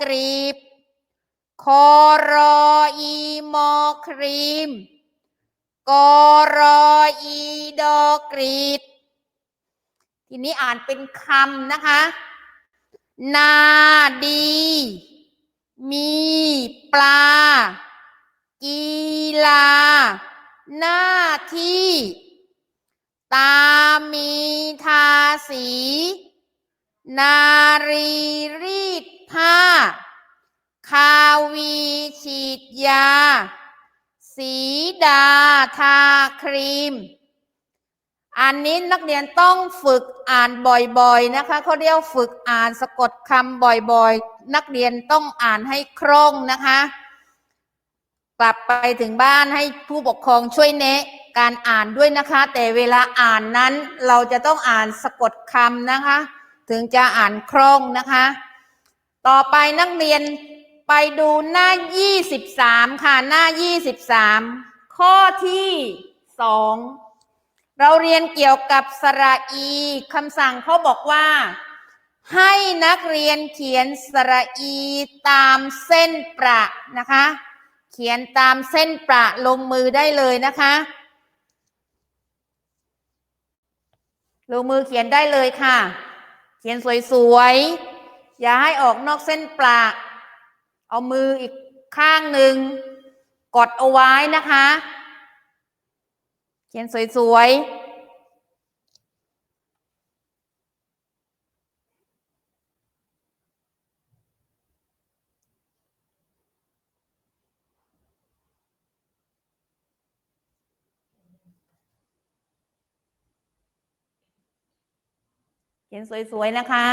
กรีบ คอรออีมอครีม กอรออีดอกรีด ทีนี้อ่านเป็นคำนะคะ นาดี มีปลา กีฬา หน้าที่ ตามีทาสี นารีรีด ผ้าคาวีฉีดยา สีดาทาครีม อันนี้นักเรียนต้องฝึกอ่านบ่อยๆนะคะเขาเรียกฝึกอ่านสะกดคำบ่อยๆ นักเรียนต้องอ่านให้คล่องนะคะ กลับไปถึงบ้านให้ผู้ปกครองช่วยแนะการอ่านด้วยนะคะ แต่เวลาอ่านนั้นเราจะต้องอ่านสะกดคำนะคะ ถึงจะอ่านคล่องนะคะ ต่อไปนักเรียนไปดูหน้า 23 ค่ะ หน้า 23 ข้อที่ 2 เราเรียนเกี่ยวกับสระอีคำสั่งเขาบอกว่า ให้นักเรียนเขียนสระอีตามเส้นประนะคะ เขียนตามเส้นประลงมือได้เลยนะคะ ลงมือเขียนได้เลยค่ะ เขียนสวยๆ อย่าให้ออกนอกเส้นประเอามืออีกข้างหนึ่งกดเอาไว้นะคะ เขียนสวยๆเขียนสวยๆ นะคะ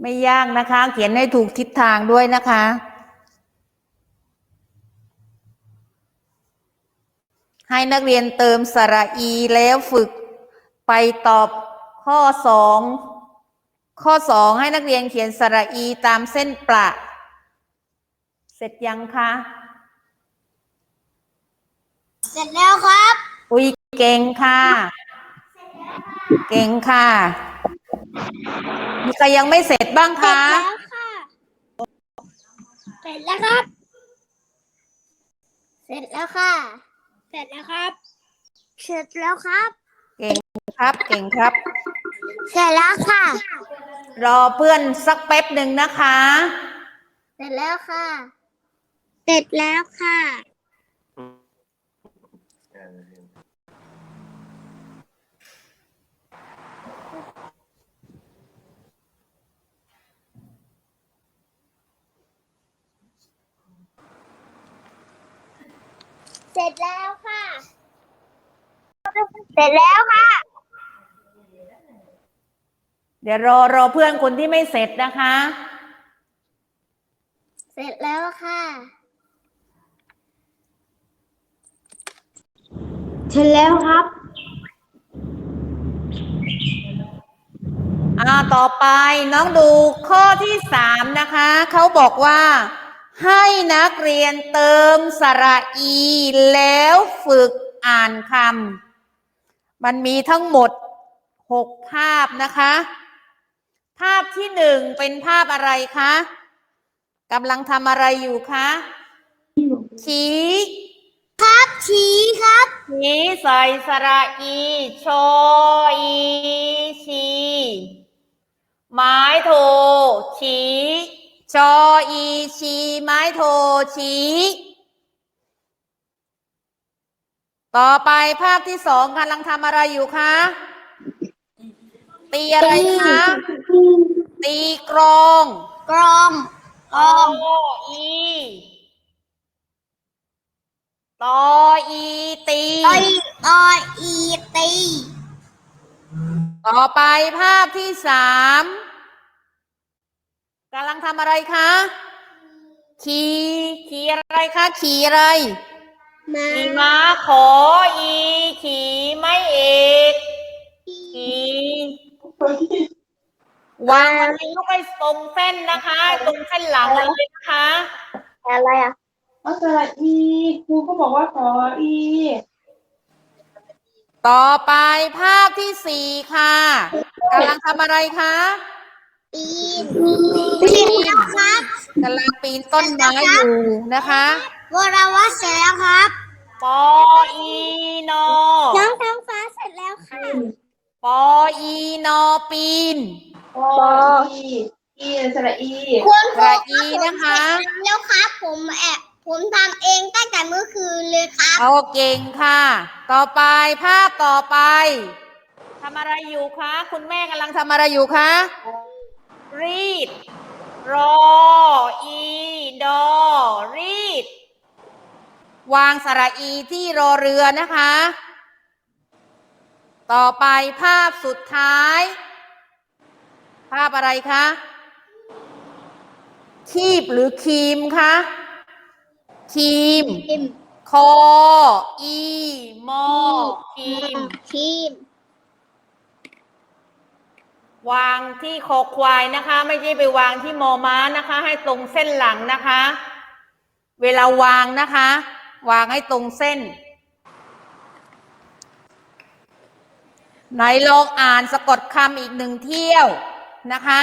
ไม่ยากนะคะ เขียนให้ถูกทิศทางด้วยนะคะ ให้นักเรียนเติมสระอีแล้วฝึกไปตอบข้อสองข้อสองให้นักเรียนเขียนสระอีตามเส้นประเสร็จยังคะ เสร็จแล้วครับ อุ้ยเก่งค่ะ เก่งค่ะ มีใครยังไม่เสร็จบ้างเสร็จคะแล้วค่ะเสร็จแล้วครับ เสร็จแล้วค่ะ เสร็จแล้วครับ เสร็จแล้วครับ เก่งครับ เก่งครับ เสร็จแล้วค่ะ รอเพื่อนสักแป๊บหนึ่งนะคะ เสร็จแล้วค่ะ เสร็จแล้วค่ะ ร็จแล้วค่ะ เสร็จแล้วค่ะ เดี๋ยวรอรอเพื่อนคนที่ไม่เสร็จนะคะ เสร็จแล้วค่ะ เสร็จแล้วครับ อ่า ต่อไปน้องดูข้อที่สามนะคะ เขาบอกว่า ให้นักเรียนเติมสระอี แล้วฝึกอ่านคำมันมีทั้งหมดหกภาพนะคะ ภาพที่หนึ่งเป็นภาพอะไรคะกำลังทำอะไรอยู่คะชี้ครับชี้ครับชี้ใส่สระอีโชอีชีไม้โทชี้ ชออีชีไม้โทชี้ต่อไปภาพที่สองกำลังทำอะไรอยู่คะตีอะไรคะตีกรองกรองกรองตออีตออีตีตอยตอยอีตี ต่อไปภาพที่สามำลังทำอะไรคะขี่ขี่อะไรคะขี่อะไรมาขี่ม้าขออีขี่ไม่เอกขี่วางวันนี้ลูกให้ตรงเส้นนะคะ ตรงเส้นหลังเลยนะคะ อะไรอะเอาสระอีครูก็บอกว่าขออี ต่อไปภาพที่สี่ค่ะกำลังทำอะไรคะ ปีนปีนแล้วครับกำลังปีนต้นไม้อยู่นะคะวรวัตเสร็จแล้วครับปออีนอน้องทางฟ้าเสร็จแล้วค่ะปออีนอปีนขออีอีสระอีคุณครูระอีนะคะผมเสร็จแล้วครับผมแอบผมทำเองตั้งแต่เมื่อคืนเลยครับเอาเก่งค่ะ ต่อไปภาพต่อไปทำอะไรอยู่คะ คุณแม่กำลังทำอะไรอยู่คะ รีด รอ อีดอ รีด วางสระอีที่รอเรือนะคะ ต่อไปภาพสุดท้าย ภาพอะไรคะ คีบหรือครีมคะครีมทีมคอ อีมอคีมทีม วางที่คอควายนะคะ ไม่ใช่ไปวางที่มอม้านะคะ ให้ตรงเส้นหลังนะคะ เวลาวางนะคะ วางให้ตรงเส้น ไหนลองอ่านสะกดคำอีกหนึ่งเที่ยวนะคะ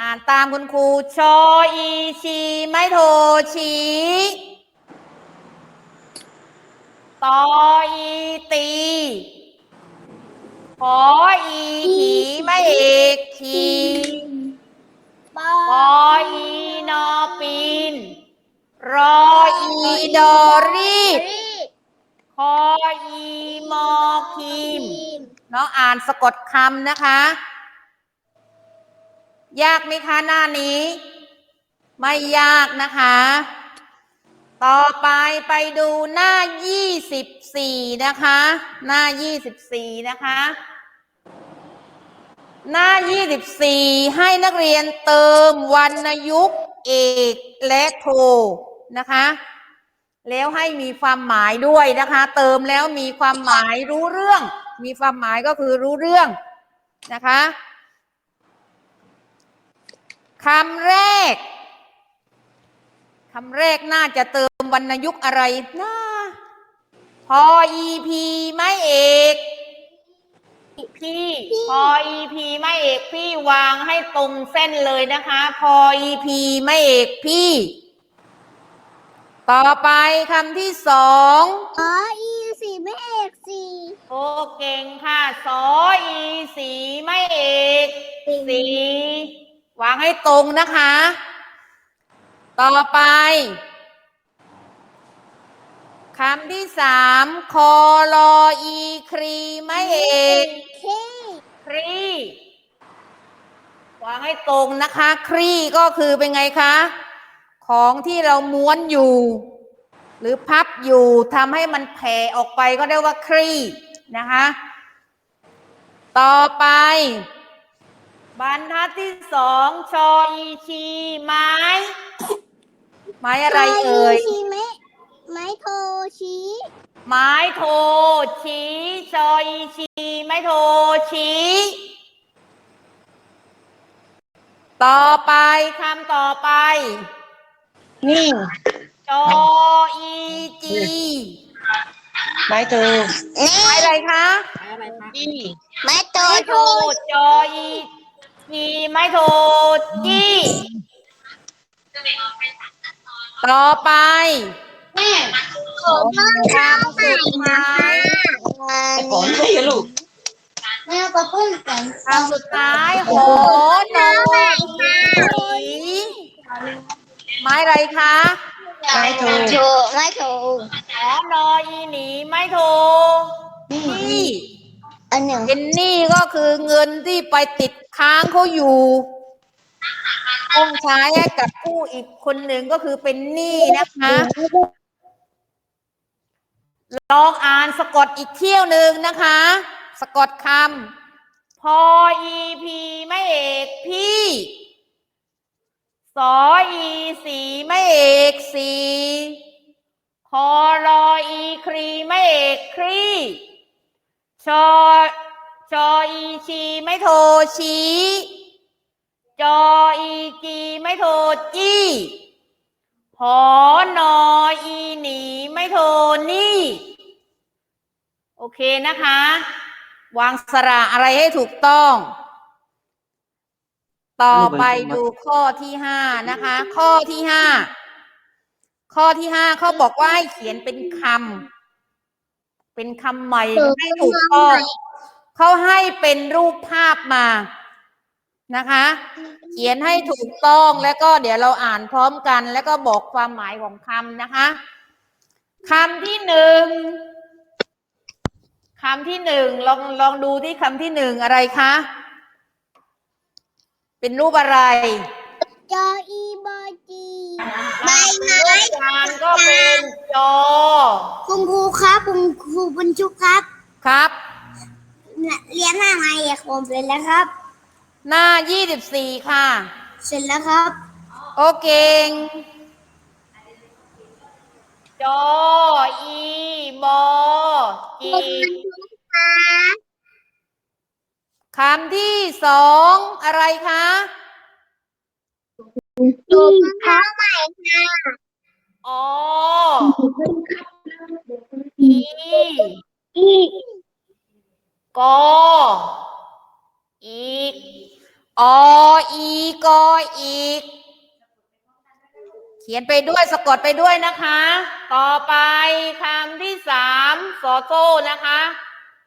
อ่านตามคุณครูชออีชีไม่โทชีตออีตี ขออีขีไม่เอกขีปปออีนอปีน รออีดอรีดคออีมอคีมทีมน้องอ่านสะกดคำนะคะ ยากไหมคะหน้านี้ ไม่ยากนะคะ ต่อไปไปดูหน้า24นะคะ หน้า24นะคะ หน้า24ให้นักเรียนเติมวรรณยุกต์เอกและโทนะคะ แล้วให้มีความหมายด้วยนะคะ เติมแล้วมีความหมายรู้เรื่อง มีความหมายก็คือรู้เรื่องนะคะคำแรก คำแรกน่าจะเติมวรรณยุกต์อะไรนะพอ EP ไม่เอก พี่พอ EP ไม่เอกพี่วางให้ตรงเส้นเลยนะคะ พอ EP ไม่เอกพี่ ต่อไปคำที่สองอ๋ออีสี่ไม่เอกสี่โอเก่งค่ะสออีสีไม่เอกสีวางให้ตรงนะคะ ต่อไปคำที่สามคอลออีครีไม่เอกเคครีวางให้ตรงนะคะ ครีก็คือเป็นไงคะ ของที่เราม้วนอยู่ หรือพับอยู่ทำให้มันแผ่ออกไปก็เรียกว่าครีนะคะ ต่อไป บรรทัดที่สองชออีชีไม้ ไม้อะไรเอ่ย ชี้ไม่ไม้โทชี้ไม้โทชี้ชออีชีไม้โทชี้ ต่อไปคำต่อไป นี่จออีจีไม้เธอไม้อะไรคะอีไม้โตไม้โทจออีจีไม้โทจี้ ต่อไปแม่ผมพ่อคำสุดท้ายก่อนให้ลูกแม่ก็เพิ่งแต่งคำสุดท้ายโหนอหีไม้อะไรคะไม้เธอโถไม้โถหอนออีหนีไม้โทนี่อันหนึ่งเป็นหนี้ก็คือเงินที่ไปติดค้างเขาอยู่ต้องใช้ให้กับ ผู้อีกคนหนึ่งก็คือเป็นหนี้นะคะลองอ่านสะกดอีกเที่ยวหนึ่งนะคะ สะกดคำพออีพีไม่เอกพี่สออีสีไม่เอกสีคอรออีครีไม่เอกครีชอชออีชีไม่โทชี จออีจีไม่โทจี้หอนออีหนีไม่โทนี่ โอเคนะคะ วางสระอะไรให้ถูกต้อง ต่อไปดูข้อที่ห้านะคะ ข้อที่ห้าข้อที่ห้าเขาบอกว่าให้เขียนเป็นคำเป็นคำใหม่ให้ถูกต้องเขาให้เป็นรูปภาพมา นะคะ เขียนให้ถูกต้องแล้วก็เดี๋ยวเราอ่านพร้อมกันแล้วก็บอกความหมายของคำนะคะคำที่หนึ่งคำที่หนึ่งลองลองดูที่คำที่หนึ่งอะไรคะ เป็นรูปอะไรจออีบอจีใบไม้รูปจานก็เป็นจอคุณครูครับคุณครูบุญชุกครับ ครับเรียนหน้าไงอะผมเสร็จแล้วครับ หน้ายี่สิบสี่ค่ะ เสร็จแล้วครับ โอเคจออีบอจีคำที่สองอะไรคะดูข้าวใหม่ค่ะออีอีกอ อีกออีกออีก เขียนไปด้วยสะกดไปด้วยนะคะ ต่อไปคำที่สามสอโซ่นะคะ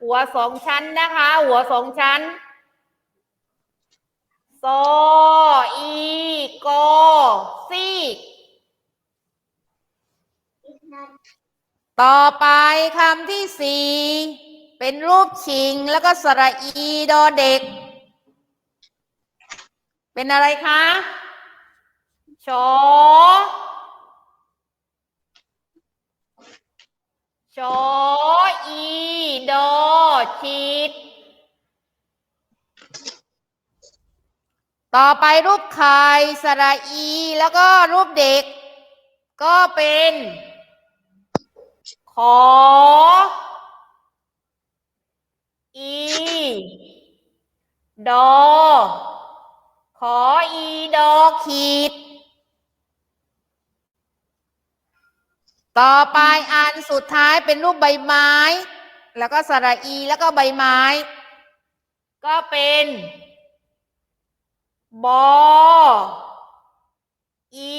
หัวสองชั้นนะคะ หัวสองชั้นซออีกอซีต่อไปคำที่สี่เป็นรูปชิงแล้วก็สระอีดอเด็ก เป็นอะไรคะชอชออีดอชีดต่อไปรูปไข่สระอี แล้วก็รูปเด็ก ก็เป็น ขอ อี ดอ ขออีดอขีด ต่อไปอันสุดท้ายเป็นรูปใบไม้ แล้วก็สระอีแล้วก็ใบไม้ ก็เป็นบออี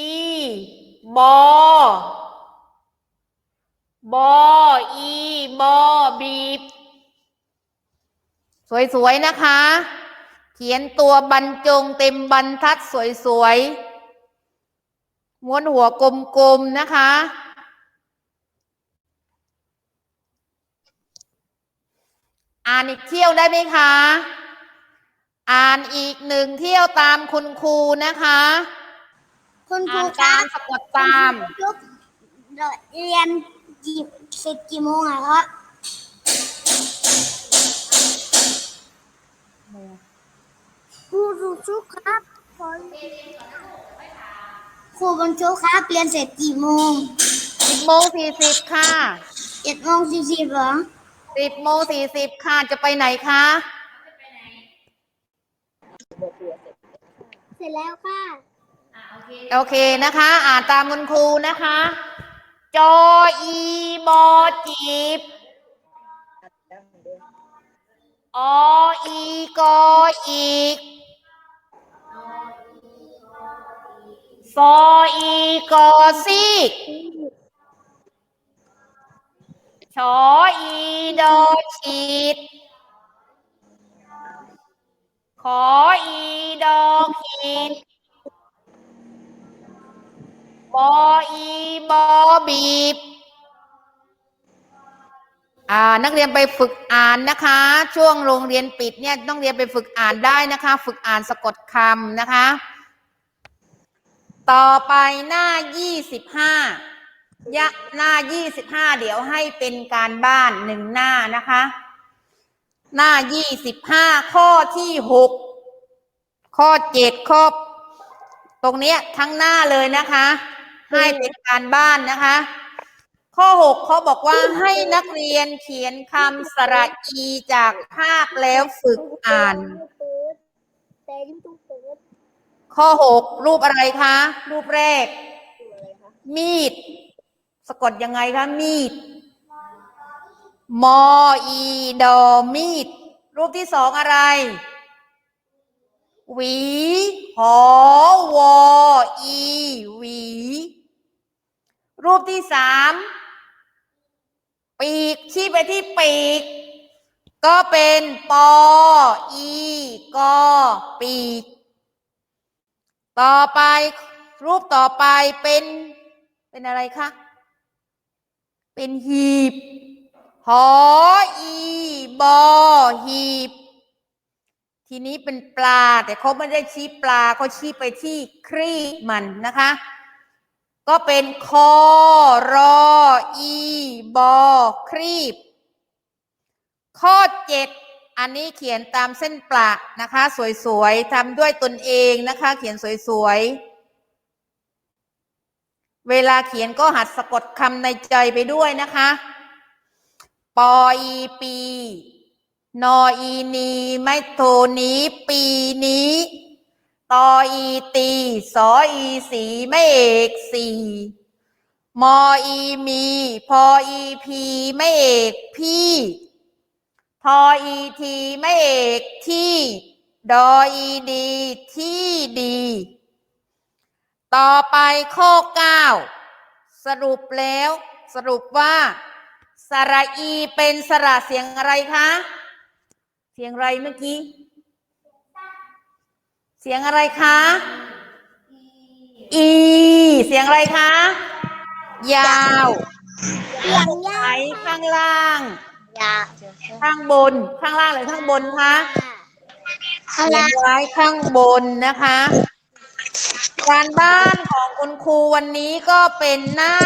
บอบออีบอบีบ สวย ๆ นะคะ เขียนตัวบรรจงเต็มบรรทัดสวยๆ ม้วนหัวกลมๆ นะคะ อ่านอีกเที่ยวได้ไหมคะ อ่านอีกหนึ่งเที่ยวตามคุณครูนะคะ คุณครูอ่านครัตามบสะกดตามยุกเรียนกี่เสร็จกี่โมงอะครับ ครูบุญชุกครับขอครูบุญชุกครับเรียนเสร็จกี่โมงสิบโมงสี่สิบค่ะเจ็ดโมงสี่สิบเหรอสิบโมงสี่สิบค่ะจะไปไหนคะเสร็จแล้วค่ะโอเคนะคะ อ่านตามคุณครูนะคะ จออีบอจีบออีกออีก ซออีกอซีกชออีดอฉีด ขออีดอขีดบออีบอบีบ อ่า นักเรียนไปฝึกอ่านนะคะ ช่วงโรงเรียนปิดเนี่ยต้องเรียนไปฝึกอ่านได้นะคะ ฝึกอ่านสะกดคำนะคะ ต่อไปหน้ายี่สิบห้ายะหน้ายี่สิบห้าเดี๋ยวให้เป็นการบ้านหนึ่งหน้านะคะ หน้ายี่สิบห้าข้อที่หกข้อเจ็ดข้อ ตรงเนี้ยทั้งหน้าเลยนะคะ ให้เป็นการบ้านนะคะ ข้อหกเขาบอกว่าให้นักเรียนเขียนคำสระอีจากภาพแล้วฝึกอ่าน ข้อหกรูปอะไรคะ รูปแรก มีด สะกดยังไงคะ มีด มออีดอมีด รูปที่สองอะไร หวี หอวออีหวี รูปที่สามปีกชี้ไปที่ปีก ก็เป็นปออีกอปีก ต่อไปรูปต่อไปเป็น เป็นอะไรคะ เป็นหีบ หออีบอหีบ ทีนี้เป็นปลา แต่เขาไม่ได้ชี้ปลาเขาชี้ไปที่ครีมันนะคะ ก็เป็นคอรออีบอครีบ ข้อเจ็ด อันนี้เขียนตามเส้นประนะคะ สวยๆทำด้วยตนเองนะคะ เขียนสวยๆ เวลาเขียนก็หัดสะกดคำในใจไปด้วยนะคะ ปออีปี นออีนี ไม่โทนี้ ปีนี้ตออีตี สออีสีไม่เอกสีมออีมี พออีพี ไม่เอกพี่ ทออีทีไม่เอกที่ดออีดีที่ดี ต่อไปข้อเก้าสรุปแล้วสรุปว่าสระอีเป็นสระเสียงอะไรคะ เสียงอะไรเมื่อกี้ เสียงอะไรคะอีเสียงอะไรคะ ยาวเสียงยาไหนข้างล่าง ยาข้างบน ข้างล่างหรือข้างบนคะข้างเขียล่านงไว้ข้างบนนะคะ การบ้านของคุณครูวันนี้ก็เป็นหน้า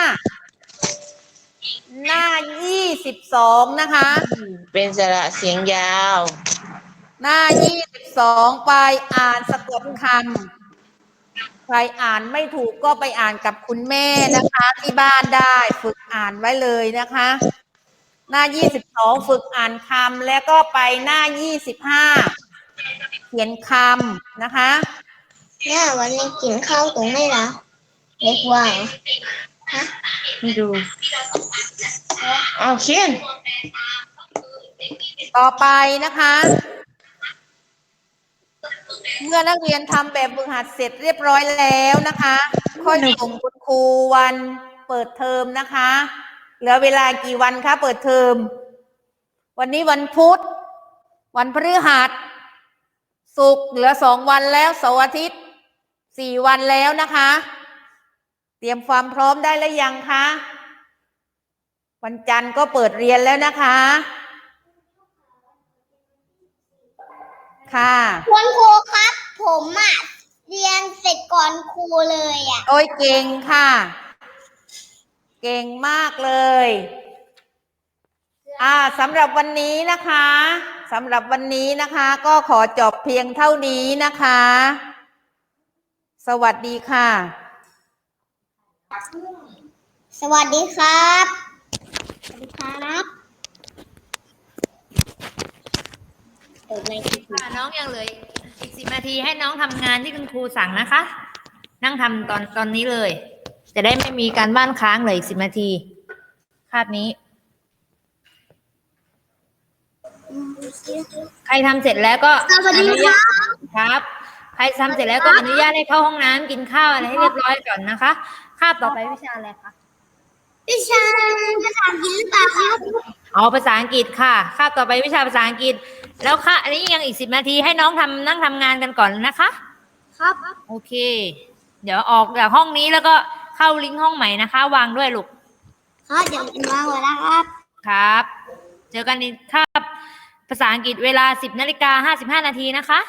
หน้ายี่สิบสองนะคะ เป็นสระเสียงยาว หน้ายี่สิบสองไปอ่านสะกดคำ ใครอ่านไม่ถูกก็ไปอ่านกับคุณแม่นะคะ ที่บ้านได้ ฝึกอ่านไว้เลยนะคะ หน้ายี่สิบสองฝึกอ่านคำแล้วก็ไปหน้ายี่สิบห้าเขียนคำนะคะเนี่ยวันนี้กินข้าวตรงไหนล่ะเล็กว่าเหรอไม่ดูเอาเขียน ต่อไปนะคะ เมื่อนักเรียนทำแบบฝึกหัดเสร็จเรียบร้อยแล้วนะคะ ค่อยส่งคุณครูวันเปิดเทอมนะคะ เหลือเวลากี่วันคะเปิดเทอม วันนี้วันพุธ วันพฤหัสศุกร์เหลือสองวันแล้วเสาร์อาทิตย์สี่วันแล้วนะคะ เตรียมความพร้อมได้แล้วยังคะวันจันทร์ก็เปิดเรียนแล้วนะคะ ค่ะคุณครูครับ ผมอะเรียนเสร็จก่อนครูเลยอะโอ้ยเก่งค่ะ เก่งมากเลย อ่าสำหรับวันนี้นะคะสำหรับวันนี้นะคะ ก็ขอจบเพียงเท่านี้นะคะ สวัสดีค่ะ สวัสดีครับ สวัสดีครับเปิดไมค์ค่ะน้องยังเหลืออีกสิบนาทีให้น้องทำงานที่คุณครูสั่งนะคะ นั่งทำตอนตอนนี้เลย จะได้ไม่มีการบ้านค้างเลยอีกสิบนาที คาบนี้ ใครทำเสร็จแล้วก็สวัสดีอนุคญารัตบครับ ใครทำเสร็จแล้วก็อนุญาตให้เข้าห้องน้ำกินข้าวอะไรให้เรียบร้อยก่อนนะคะ คาบต่อไปวิชาอะไรคะวิชาภาษาอังกฤษหรือเปล่าครับอ๋อภาษาอังกฤษค่ะ คาบต่อไปวิชาภาษาอังกฤษ แล้วค่ะ อันนี้ยังอีกสิบนาทีให้น้องทำนั่งทำงานกันก่อนนะคะ ครับ โอเค เดี๋ยวออกจากห้องนี้แล้วก็ เข้าลิงก์ห้องใหม่นะคะ วางด้วยลูกครับเดี๋ยวเป็นวางไว้แล้วครับ ครับ เจอกันในคาบภาษาอังกฤษเวลา 10นาฬิกา55นาทีนะคะ